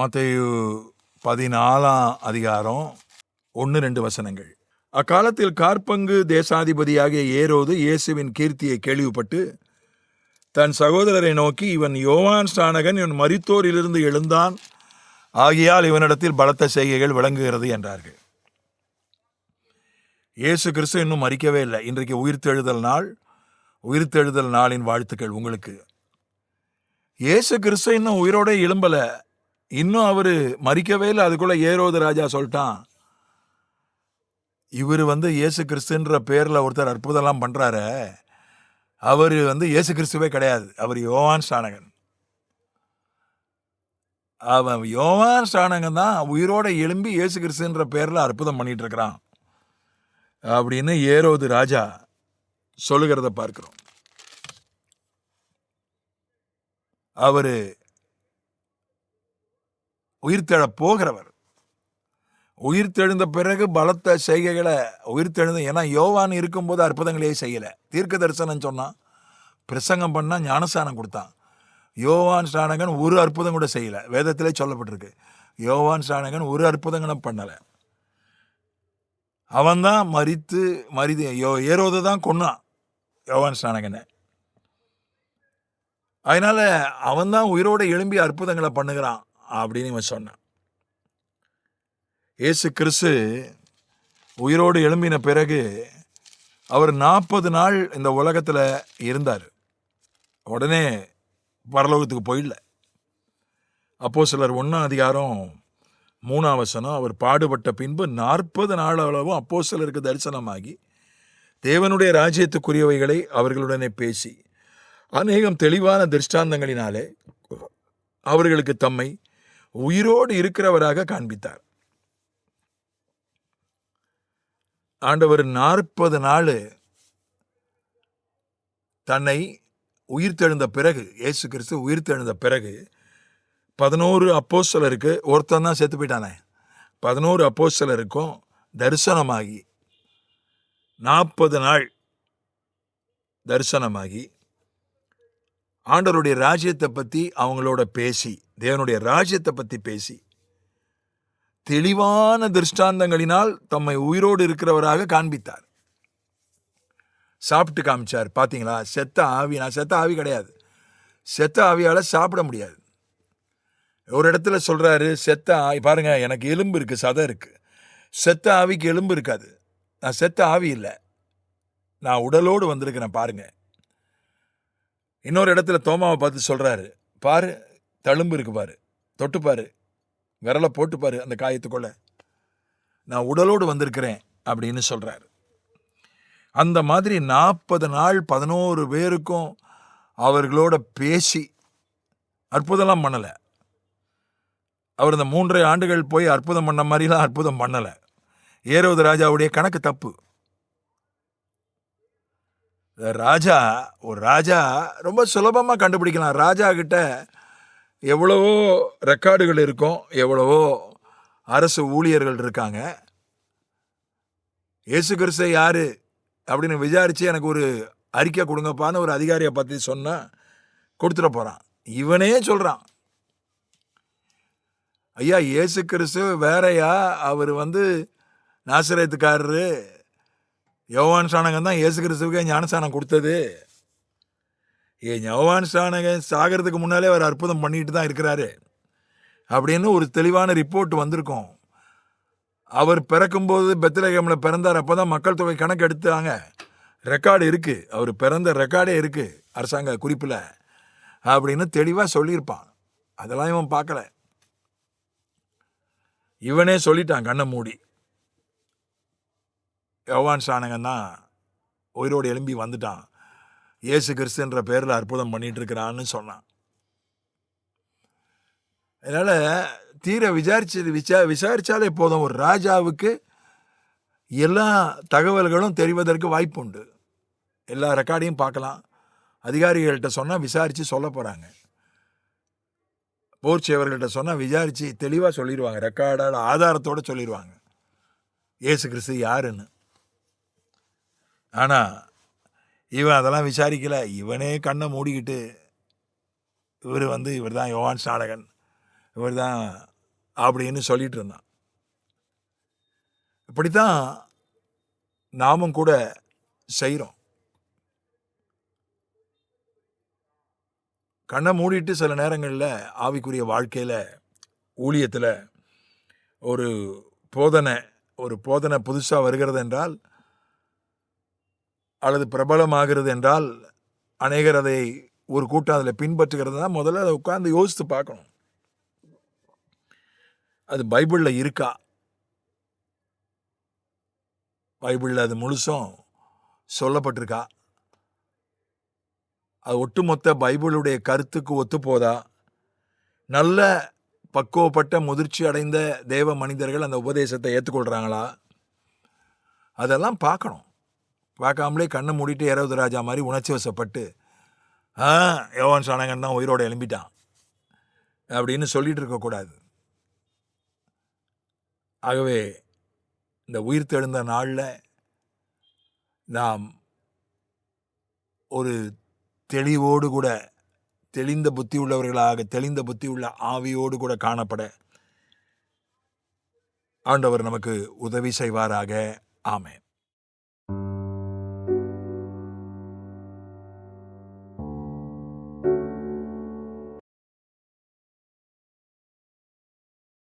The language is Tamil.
மத்தையு பதினாலாம் அதிகாரம் ஒன்று ரெண்டு வசனங்கள். அக்காலத்தில் கார்பங்கு தேசாதிபதியாகிய ஏரோது இயேசுவின் கீர்த்தியை கேள்விப்பட்டு தன் சகோதரரை நோக்கி இவன் யோவான் ஸ்நானகன் இவன் மரித்தோரிலிருந்து எழுந்தான். ஆகியால் இவனிடத்தில் பலத்த செய்கைகள் விளங்குகிறது என்றார்கள். இயேசு கிறிஸ்து இன்னும் மறிக்கவே இல்லை. இன்றைக்கு உயிர்த்தெழுதல் நாள். உயிர்த்தெழுதல் நாளின் வாழ்த்துக்கள் உங்களுக்கு. இயேசு கிறிஸ்து இன்னும் உயிரோட எழும்பலை. இன்னும் அவர் மறிக்கவே இல்லை. அதுக்குள்ள ஏரோது ராஜா சொல்லிட்டான். இவர் வந்து இயேசு கிறிஸ்துன்ற பேரில் ஒருத்தர் அற்புதம்லாம் பண்ணுறாரு அவர் வந்து இயேசு கிறிஸ்துவே கிடையாது. அவர் யோவான் ஸ்டானகன் அவன் யோவான் ஸ்டானகன் தான் உயிரோட எழும்பி இயேசு கிறிஸ்துன்ற பேரில் அற்புதம் பண்ணிகிட்டு இருக்கிறான். அப்படின்னு ஏரோது ராஜா சொல்லுகிறத பார்க்குறோம். அவர் உயிர் போகிறவர். உயிர்த்தெழுந்த பிறகு பலத்த செய்கைகளை உயிர்த்தெழுந்த ஏன்னா யோவான் இருக்கும்போது அற்புதங்களையே செய்யலை. தீர்க்க தரிசனம் சொன்னான் பிரசங்கம் பண்ணால் ஞானஸ்தானம் கொடுத்தான். யோவான் ஸ்டானகன் ஒரு அற்புதம் கூட செய்யலை. வேதத்திலே சொல்லப்பட்டிருக்கு. யோவான் ஸ்டானகன் ஒரு அற்புதங்களும் பண்ணலை. அவன்தான் மறித்து மறிது யோ ஏரோதை தான் கொன்னான் யோவான் ஸ்நானகனை. அதனால அவன்தான் உயிரோட எழும்பி அற்புதங்களை பண்ணுகிறான். அப்படின்னு இவன் சொன்னான். இயேசு கிறிஸ்து உயிரோடு எழும்பின பிறகு அவர் நாற்பது நாள் இந்த உலகத்தில் இருந்தார். உடனே பரலோகத்துக்கு போயிடல அப்போ சிலர் ஒன்றாம் அதிகாரம் மூணாம் வசனம் அவர் பாடுபட்ட பின்பு நாற்பது நாள் அளவும் அப்போ சிலருக்கு தரிசனமாகி தேவனுடைய ராஜ்யத்துக்குரியவைகளை அவர்களுடனே பேசி அநேகம் தெளிவான திருஷ்டாந்தங்களினாலே அவர்களுக்கு தம்மை உயிரோடு இருக்கிறவராக காண்பித்தார். ஆண்டவர் நாற்பது நாள் தன்னை உயிர்த்தெழுந்த பிறகு இயேசு கிறிஸ்து உயிர்த்தெழுந்த பிறகு பதினோரு அப்போஸ்தலருக்கு ஒருத்தன் தான் செத்து போயிட்டானே பதினோரு அப்போஸ்தலருக்கும் தரிசனமாகி நாற்பது நாள் தரிசனமாகி ஆண்டவருடைய ராஜ்யத்தை பற்றி அவங்களோட பேசி தேவனுடைய ராஜ்யத்தை பற்றி பேசி தெளிவான திருஷ்டாந்தங்களினால் தம்மை உயிரோடு இருக்கிறவராக காண்பித்தார். சாப்பிட்டு காமிச்சார். பார்த்தீங்களா செத்த ஆவி. நான் செத்த ஆவி கிடையாது. செத்த ஆவியால் சாப்பிட முடியாது. ஒரு இடத்துல சொல்கிறாரு செத்த ஆவி பாருங்கள் எனக்கு எலும்பு இருக்குது சதை இருக்குது செத்த ஆவிக்கு எலும்பு இருக்காது. நான் செத்த ஆவி இல்லை. நான் உடலோடு வந்திருக்கிறேன் பாருங்கள் இன்னொரு இடத்துல தோமாவை பார்த்து சொல்கிறாரு பாரு தழும்பு இருக்கு பாரு தொட்டு விரலை போட்டு அந்த காயத்துக்குள்ள. நான் உடலோடு வந்திருக்கிறேன் அப்படின்னு சொல்கிறாரு அந்த மாதிரி நாற்பது நாள் பதினோரு பேருக்கும் அவர்களோட பேசி அற்புதம்லாம் பண்ணலை. அவர் இந்த மூன்றரை ஆண்டுகள் போய் அற்புதம் பண்ண மாதிரிலாம் அற்புதம் பண்ணலை. ஏரோது ராஜாவுடைய கணக்கு தப்பு. ராஜா ஒரு ராஜா ரொம்ப சுலபமாக கண்டுபிடிக்கலாம். ராஜா கிட்ட எவ்வளவோ ரெக்கார்டுகள் இருக்கும் எவ்வளவோ அரசு ஊழியர்கள் இருக்காங்க. இயேசு கிறிஸ்து யாரு அப்படின்னு விசாரித்து எனக்கு ஒரு அறிக்கை கொடுங்கப்பான்னு ஒரு அதிகாரியை பற்றி சொன்னா கொடுத்துட போகிறான் இவனே சொல்கிறான் ஐயா இயேசு கிறிஸ்து வேறையா? அவர் வந்து நாசிரியத்துக்காரரு யோவான் சாணகம் தான் இயேசு கிறிஸ்துவுக்கே ஞானஸ்தானம் கொடுத்தது. ஏ யோவான் சாணகன் சாகிறதுக்கு முன்னாலே அவர் அற்புதம் பண்ணிட்டு தான் இருக்கிறாரு. அப்படின்னு ஒரு தெளிவான ரிப்போர்ட் வந்திருக்கும். அவர் பிறக்கும்போது பெத்லகேம்ல பிறந்தார் அப்போ தான் மக்கள் தொகை கணக்கு எடுத்தாங்க ரெக்கார்டு இருக்குது அவர் பிறந்த ரெக்கார்டே இருக்குது அரசாங்க குறிப்பில். அப்படின்னு தெளிவாக சொல்லியிருப்பான். அதெல்லாம் இவன் பார்க்கல. இவனே சொல்லிட்டான் கண்ணை மூடி. யோவான் சாணகன் தான் உயிரோடு எழும்பி வந்துட்டான். இயேசு கிறிஸ்துன்ற பேரில் அற்புதம் பண்ணிகிட்ருக்கிறான்னு சொன்னான். அதனால் தீர விசாரிச்சு விசா விசாரித்தாலே போதும். ஒரு ராஜாவுக்கு எல்லா தகவல்களும் தெரிவதற்கு வாய்ப்பு உண்டு எல்லா ரெக்கார்டையும் பார்க்கலாம். அதிகாரிகள்கிட்ட சொன்னால் விசாரித்து சொல்ல போகிறாங்க போர் சேவர்கள்ட்ட சொன்னால் விசாரித்து தெளிவாக சொல்லிடுவாங்க ரெக்கார்டோட ஆதாரத்தோடு சொல்லிடுவாங்க ஏசு கிறிஸ்து யாருன்னு. ஆனால் இவன் அதெல்லாம் விசாரிக்கல. இவனே கண்ணை மூடிக்கிட்டு இவர் வந்து இவர் தான் யோவான் ஸ்நாடகன் இவர் தான் அப்படின்னு சொல்லிகிட்டு இருந்தான். இப்படித்தான் நாமும் கூட செய்கிறோம் கண்ணை மூடிட்டு சில நேரங்களில் ஆவிக்குரிய வாழ்க்கையில் ஊழியத்தில் ஒரு போதனை ஒரு போதனை புதுசாக வருகிறது என்றால் அல்லது பிரபலமாகிறது என்றால் அநேகர் அதை ஒரு கூட்டம் அதில் பின்பற்றுகிறது தான் முதல்ல அதை உட்காந்து யோசித்து பார்க்கணும். அது பைபிளில் இருக்கா? பைபிளில் அது முழுசும் சொல்லப்பட்டிருக்கா? அது ஒட்டுமொத்த பைபிளுடைய கருத்துக்கு ஒத்துப்போதா? நல்ல பக்குவப்பட்ட முதிர்ச்சி அடைந்த தேவ மனிதர்கள் அந்த உபதேசத்தை ஏற்றுக்கொள்கிறாங்களா அதெல்லாம் பார்க்கணும். பார்க்காமலே கண்ணை மூடிட்டு இரவது ராஜா மாதிரி உணர்ச்சி வசப்பட்டு ஆ யோவான் சாணகன் தான் உயிரோடு எழும்பிட்டான். அப்படின்னு சொல்லிகிட்டு இருக்கக்கூடாது ஆகவே இந்த உயிர் தெழுந்த நாளில் நாம் ஒரு தெளிவோடு கூட தெளிந்த புத்தி உள்ளவர்களாக தெளிந்த புத்தி உள்ள ஆவியோடு கூட காணப்பட ஆண்டவர் நமக்கு உதவி செய்வாராக. ஆமேன்.